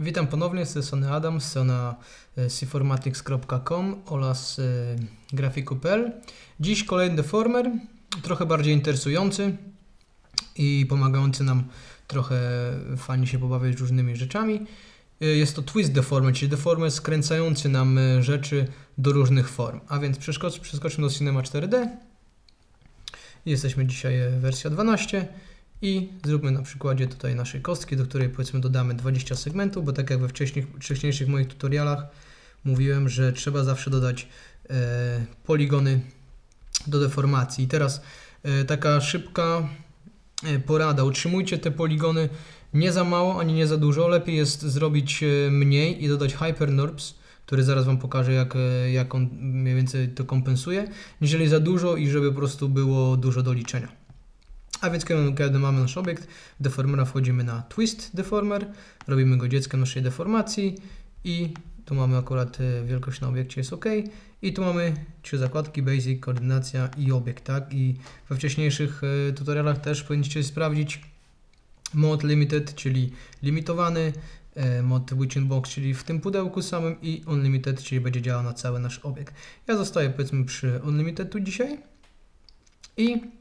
Witam ponownie, z tej strony Adam, strona e, cformatics.com oraz e, grafiku.pl. Dziś kolejny deformer, trochę bardziej interesujący i pomagający nam trochę fajnie się pobawić różnymi rzeczami. E, Jest to twist deformer, czyli deformer skręcający nam rzeczy do różnych form. A więc przeskocz, przeskoczmy do Cinema 4D. Jesteśmy dzisiaj wersja 12 i zróbmy na przykładzie tutaj naszej kostki, do której powiedzmy dodamy 20 segmentów, bo tak jak we wcześniej, wcześniejszych moich tutorialach mówiłem, że trzeba zawsze dodać e, poligony do deformacji. I teraz e, taka szybka e, porada. Utrzymujcie te poligony nie za mało, ani nie za dużo. Lepiej jest zrobić e, mniej i dodać hypernorps, który zaraz Wam pokażę, jak, e, jak on mniej więcej to kompensuje, niżeli za dużo i żeby po prostu było dużo do liczenia. A więc kiedy, mamy nasz obiekt deformera, wchodzimy na Twist Deformer, robimy go dzieckiem naszej deformacji i tu mamy akurat e, wielkość na obiekcie jest OK. I tu mamy trzy zakładki Basic, Koordynacja i Obiekt, tak? I we wcześniejszych e, tutorialach też powinniście sprawdzić mod limited, czyli limitowany, e, mod within box, czyli w tym pudełku samym i unlimited, czyli będzie działał na cały nasz obiekt. Ja zostaję powiedzmy przy unlimited tu dzisiaj i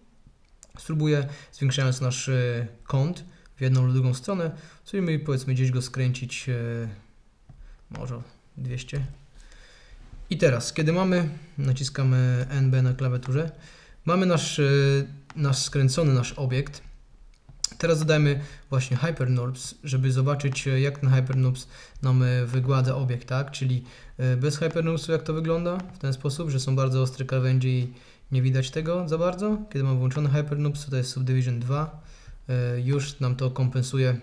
spróbuję zwiększając nasz e, kąt w jedną lub drugą stronę, spróbujmy powiedzmy gdzieś go skręcić e, może 200. I teraz, kiedy mamy, naciskamy NB na klawiaturze, mamy nasz, e, nasz skręcony nasz obiekt. Teraz dodajmy właśnie hypernorps, żeby zobaczyć e, jak ten hypernorps nam e, wygładza obiekt, tak? Czyli e, bez hypernorpsu jak to wygląda? W ten sposób, że są bardzo ostre krawędzie i nie widać tego za bardzo. Kiedy mam włączony hypernorps, to jest subdivision 2, e, już nam to kompensuje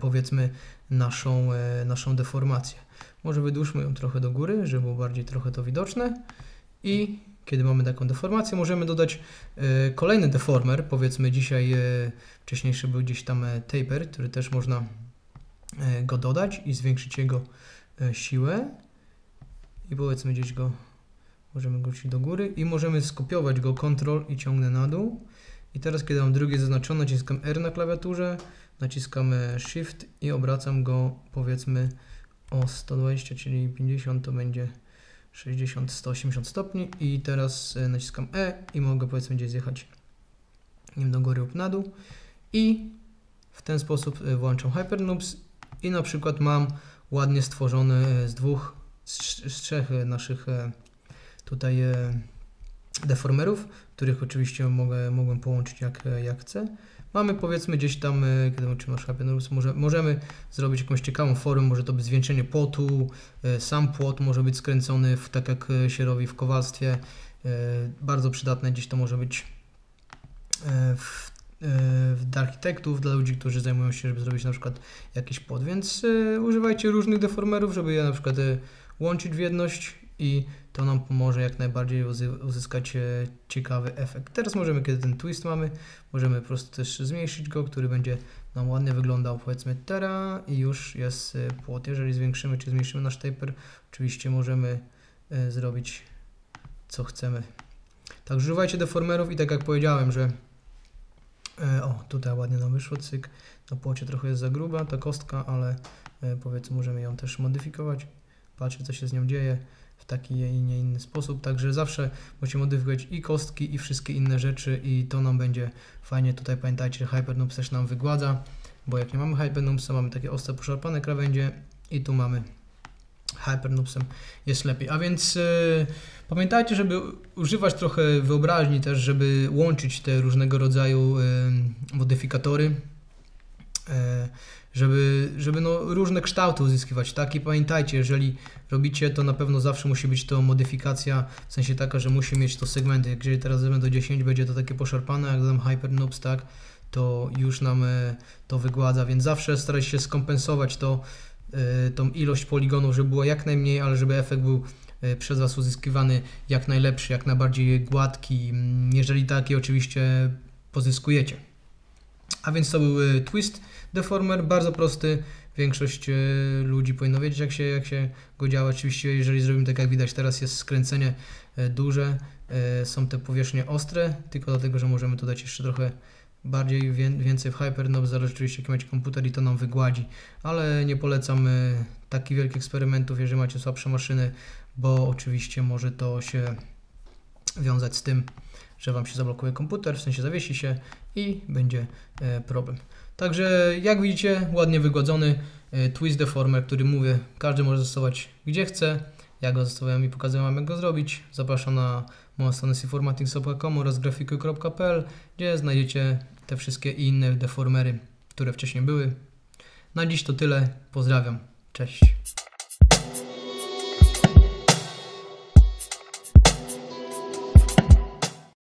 powiedzmy naszą, naszą deformację. Może wydłużmy ją trochę do góry, żeby było bardziej trochę to widoczne i kiedy mamy taką deformację, możemy dodać e, kolejny deformer, powiedzmy dzisiaj e, wcześniejszy był gdzieś tam e, taper, który też można go dodać i zwiększyć jego siłę. I powiedzmy gdzieś go możemy go do góry i możemy skopiować go Ctrl i ciągnę na dół. I teraz kiedy mam drugie zaznaczone naciskam R na klawiaturze naciskam Shift i obracam go powiedzmy o 120, czyli 50 to będzie 60, 180 stopni i teraz e, naciskam E i mogę powiedzmy gdzieś zjechać nim do góry lub na dół. I w ten sposób e, włączam Hypernoops i na przykład mam ładnie stworzony e, z dwóch, z, z trzech naszych tutaj deformerów, których oczywiście mogę, mogłem połączyć jak, jak chcę. Mamy powiedzmy gdzieś tam, e, kiedy łączymy nasz Hypernoops, może, możemy zrobić jakąś ciekawą formę, może to być zwieńczenie płotu, e, sam płot może być skręcony w, tak jak e, się robi w kowalstwie. Bardzo przydatne gdzieś to może być w, dla architektów, dla ludzi, którzy zajmują się, żeby zrobić na przykład jakiś płot, więc używajcie różnych deformerów, żeby je na przykład łączyć w jedność i to nam pomoże jak najbardziej uzys- uzyskać e, ciekawy efekt. Teraz możemy, kiedy ten twist mamy, możemy po prostu też zmniejszyć go, który będzie nam ładnie wyglądał, powiedzmy teraz i już jest e, płot. Jeżeli zwiększymy czy zmniejszymy nasz taper, oczywiście możemy e, zrobić co chcemy. Tak, używajcie deformerów i tak jak powiedziałem, że o, tutaj ładnie nam wyszło, cyk, na płocie trochę jest za gruba ta kostka, ale powiedzmy możemy ją też modyfikować, patrzeć co się z nią dzieje w taki i nie inny sposób, także zawsze musicie modyfikować i kostki i wszystkie inne rzeczy i to nam będzie fajnie, tutaj pamiętajcie, że Hypernoops też nam wygładza, bo jak nie mamy Hypernoopsa, mamy takie ostre, poszarpane krawędzie i tu mamy Hypernoopsem jest lepiej, a więc e, Pamiętajcie, żeby używać trochę wyobraźni też, żeby łączyć te różnego rodzaju e, modyfikatory, żeby, żeby no, różne kształty uzyskiwać, tak? I pamiętajcie, jeżeli robicie, to na pewno zawsze musi być to modyfikacja, w sensie taka, że musi mieć to segmenty. Jak Jeżeli teraz zrobimy do 10, będzie to takie poszarpane, jak dodam Hypernoops, tak? To już nam e, to wygładza, więc zawsze starajcie się skompensować to, e, tą ilość poligonów, żeby było jak najmniej, ale żeby efekt był e, przez Was uzyskiwany jak najlepszy, jak najbardziej gładki, mm, jeżeli taki oczywiście pozyskujecie. A więc to był Twist Deformer, bardzo prosty. Większość e, ludzi powinno wiedzieć, jak się, jak się go działa. Oczywiście, jeżeli zrobimy tak, jak widać, teraz jest skręcenie e, duże, e, są te powierzchnie ostre, tylko dlatego, że możemy tu dać jeszcze trochę bardziej wię- więcej w HyperNob, zależy oczywiście jaki macie komputer i to nam wygładzi, ale nie polecam takich wielkich eksperymentów, jeżeli macie słabsze maszyny, bo oczywiście może to się wiązać z tym, że Wam się zablokuje komputer, w sensie zawiesi się i będzie e, problem. Także jak widzicie, ładnie wygładzony e, Twist Deformer, który mówię, każdy może zastosować gdzie chce. Ja go zastosowałem i pokazałem Wam jak go zrobić. Zapraszam na moją stronę informatics.com oraz grafiku.pl, gdzie znajdziecie te wszystkie inne deformery, które wcześniej były. Na dziś to tyle. Pozdrawiam. Cześć.